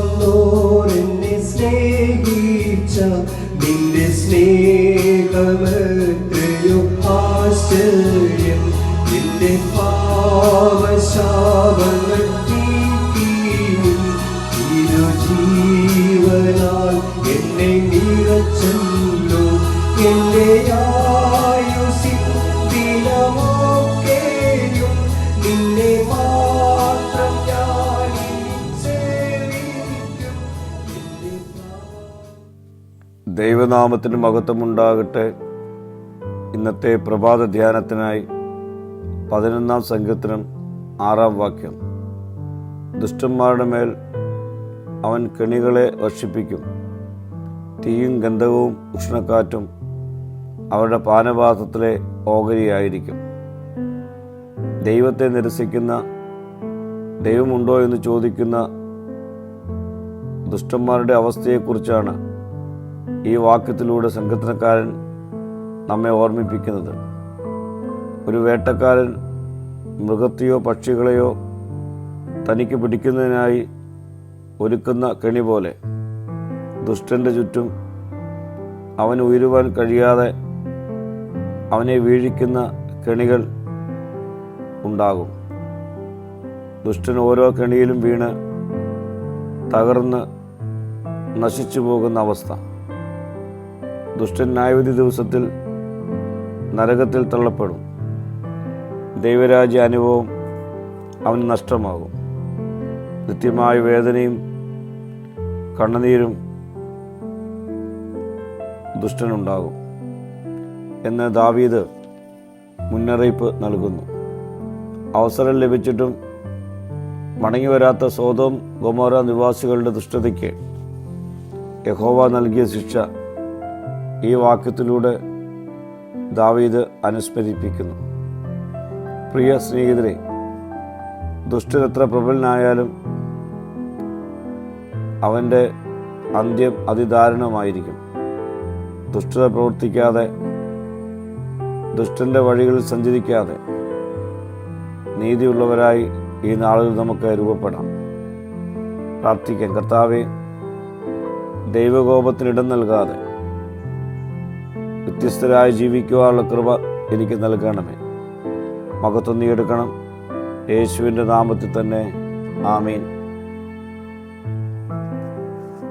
ഏഴയാകുന്നോരെന്നെ സ്നേഹിച്ച നിന്റെ സ്നേഹമത്രയോ ആശ്ചര്യം. നിന്റെ പാവശാപങ്ങൾ തീർത്തിയും ഇരുജീവനാൽ എന്നെ നിറച്ചല്ലോ ദൈവനാമത്തിന് മഹത്വമുണ്ടാകട്ടെ. ഇന്നത്തെ പ്രഭാത ധ്യാനത്തിനായി പതിനൊന്നാം സംഘത്തിനും ആറാം വാക്യം. ദുഷ്ടന്മാരുടെ മേൽ അവൻ കെണികളെ വർഷിപ്പിക്കും. തീയും ഗന്ധവും ഉഷ്ണക്കാറ്റും അവരുടെ പാനപാത്രത്തിലെ ഓഹരിയായിരിക്കും. ദൈവത്തെ നിരസിക്കുന്ന ദൈവമുണ്ടോ എന്ന് ചോദിക്കുന്ന ദുഷ്ടന്മാരുടെ അവസ്ഥയെക്കുറിച്ചാണ് ഈ വാക്യത്തിലൂടെ സംഘത്തിനക്കാരൻ നമ്മെ ഓർമ്മിപ്പിക്കുന്നത്. ഒരു വേട്ടക്കാരൻ മൃഗത്തെയോ പക്ഷികളെയോ തനിക്ക് പിടിക്കുന്നതിനായി ഒരുക്കുന്ന കെണി പോലെ ദുഷ്ടന്റെ ചുറ്റും അവന് ഉയരുവാൻ കഴിയാതെ അവനെ വീഴിക്കുന്ന കെണികൾ ഉണ്ടാകും. ദുഷ്ടൻ ഓരോ കെണിയിലും വീണ് തകർന്ന് നശിച്ചു പോകുന്ന അവസ്ഥ. ദുഷ്ടൻ ന്യായവിധി ദിവസത്തിൽ നരകത്തിൽ തള്ളപ്പെടും. ദൈവരാജ്യ അനുഭവം അവന് നഷ്ടമാകും. നിത്യമായ വേദനയും കണ്ണുനീരും ദുഷ്ടനുണ്ടാകും എന്ന് ദാവീദ് മുന്നറിയിപ്പ് നൽകുന്നു. അവസരം ലഭിച്ചിട്ടും മടങ്ങി വരാത്ത സ്വതവും ഗൊമോറ നിവാസികളുടെ ദുഷ്ടതയ്ക്ക് യഹോവ നൽകിയ ശിക്ഷ ഈ വാക്യത്തിലൂടെ ദാവീദ് അനുസ്മരിപ്പിക്കുന്നു. പ്രിയ സ്നേഹിതരെ ദുഷ്ടനെത്ര പ്രബലനായാലും അവന്റെ അന്ത്യം അതിദാരുണമായിരിക്കും. ദുഷ്ടത പ്രവർത്തിക്കാതെ ദുഷ്ടന്റെ വഴികളിൽ സഞ്ചരിക്കാതെ നീതിയുള്ളവരായി ഈ നാളുകൾ നമുക്ക് രൂപപ്പെടാം. പ്രാർത്ഥിക്കാം. കർത്താവെ ദൈവകോപത്തിന് ഇടം നൽകാതെ വ്യത്യസ്തരായി ജീവിക്കുവാനുള്ള കൃപ എനിക്ക് നൽകണമേ. എടുക്കണം യേശുവിന്റെ നാമത്തിൽ തന്നെ. ആമീൻ.